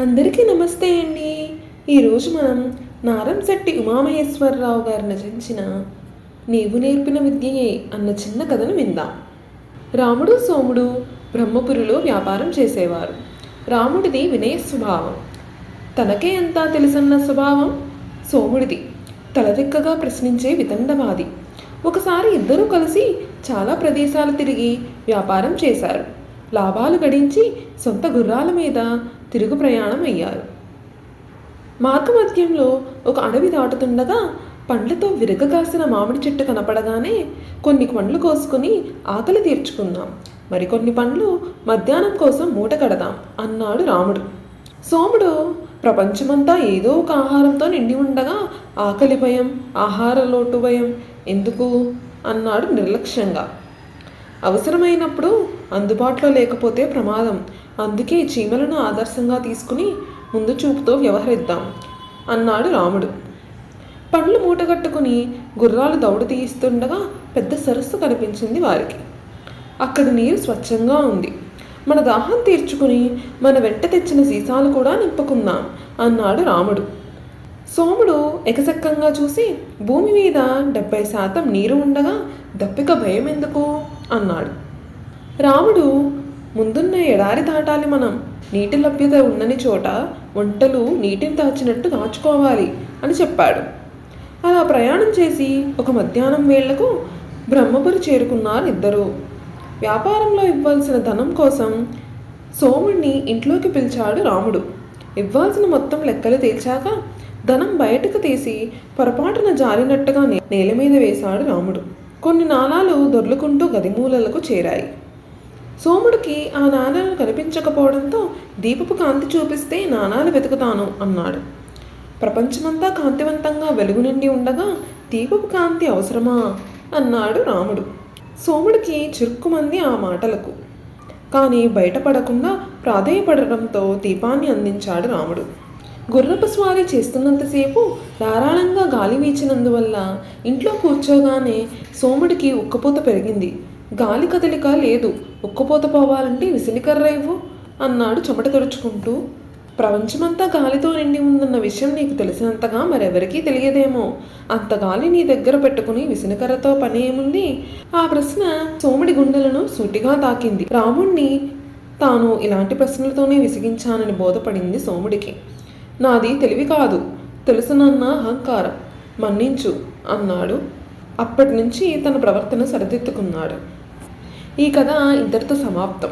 అందరికీ నమస్తే అండి. ఈరోజు మనం నారంశెట్టి ఉమామహేశ్వరరావు గారు రచించిన నీవు నేర్పిన విద్యయే అన్న చిన్న కథను విందాం. రాముడు సోముడు బ్రహ్మపురిలో వ్యాపారం చేసేవారు. రాముడిది వినయ స్వభావం. తనకే అంతా తెలుసన్న స్వభావం సోముడిది. తలదిక్కగా ప్రశ్నించే వితండవాది. ఒకసారి ఇద్దరూ కలిసి చాలా ప్రదేశాలు తిరిగి వ్యాపారం చేశారు. లాభాలు గడించి సొంత గుర్రాల మీద తిరుగు ప్రయాణం అయ్యారు మార్గమధ్యంలో ఒక అడవి దాటుతుండగా పండ్లతో విరగకాసిన మామిడి చెట్టు కనపడగానే కొన్ని పండ్లు కోసుకుని ఆకలి తీర్చుకుందాం మరికొన్ని పండ్లు మధ్యాహ్నం కోసం మూట కడదాం అన్నాడు రాముడు. సోముడు ప్రపంచమంతా ఏదో ఒక ఆహారంతో నిండి ఉండగా ఆకలి భయం ఆహార లోటు భయం ఎందుకు? అన్నాడు నిర్లక్ష్యంగా. అవసరమైనప్పుడు అందుబాటులో లేకపోతే ప్రమాదం. అందుకే చీమలను ఆదర్శంగా తీసుకుని ముందు చూపుతో వ్యవహరిద్దాం అన్నాడు రాముడు. పండ్లు మూటగట్టుకుని గుర్రాలు దౌడు తీయిస్తుండగా పెద్ద సరస్సు కనిపించింది వారికి. అక్కడ నీరు స్వచ్ఛంగా ఉంది. మన దాహం తీర్చుకుని మన వెంట తెచ్చిన సీసాలు కూడా నింపుకుందాం అన్నాడు రాముడు. సోముడు ఎకసక్కంగా చూసి భూమి మీద డెబ్బై శాతం నీరు ఉండగా దప్పిక భయం ఎందుకు అన్నాడు. రాముడు ముందున్న ఎడారి దాటాలి మనం. నీటి లభ్యత ఉన్నని చోట వంటలు నీటిని దాచినట్టు దాచుకోవాలి అని చెప్పాడు. అలా ప్రయాణం చేసి ఒక మధ్యాహ్నం వేళ్ళకు బ్రహ్మపురి చేరుకున్నారు ఇద్దరు వ్యాపారంలో ఇవ్వాల్సిన ధనం కోసం సోముణ్ణి ఇంట్లోకి పిలిచాడు రాముడు. ఇవ్వాల్సిన మొత్తం లెక్కలు తేల్చాక ధనం బయటకు తీసి పొరపాటున జారినట్టుగా నే- నేల మీద వేశాడు రాముడు. కొన్ని నాణాలు దొర్లుకుంటూ గదిమూలలకు చేరాయి. సోముడికి ఆ నాణాలు కనిపించకపోవడంతో దీపపు కాంతి చూపిస్తే నాణాలు వెతుకుతాను అన్నాడు. ప్రపంచమంతా కాంతివంతంగా వెలుగు నిండి ఉండగా దీపపు కాంతి అవసరమా? అన్నాడు రాముడు. సోముడికి చిరుక్కుమంది ఆ మాటలకు. కానీ బయటపడకుండా ప్రాధేయపడడంతో దీపాన్ని అందించాడు రాముడు. గుర్రపు స్వారీ చేస్తున్నంతసేపు ధారాళంగా గాలి వీచినందువల్ల ఇంట్లో కూర్చోగానే సోముడికి ఉక్కపోత పెరిగింది. గాలి కదలిక లేదు. ఉక్కపోత పోవాలంటే విసిలికర్రైవు అన్నాడు చెమట తుడుచుకుంటూ. ప్రపంచమంతా గాలితో నిండి ఉందన్న విషయం నీకు తెలిసినంతగా మరెవరికీ తెలియదేమో. అంత గాలి నీ దగ్గర పెట్టుకుని విసినకర్రతో పని ఏముంది? ఆ ప్రశ్న సోముడి గుండెలను సూటిగా తాకింది. రాముణ్ణి తాను ఇలాంటి ప్రశ్నలతోనే విసిగించానని బోధపడింది సోముడికి. నాది తెలివి కాదు తెలుసునన్న అహంకారం. మన్నించు అన్నాడు. అప్పటి నుంచి తన ప్రవర్తన సరిదిద్దుకున్నాడు. ఈ కథ ఇంతటితో సమాప్తం.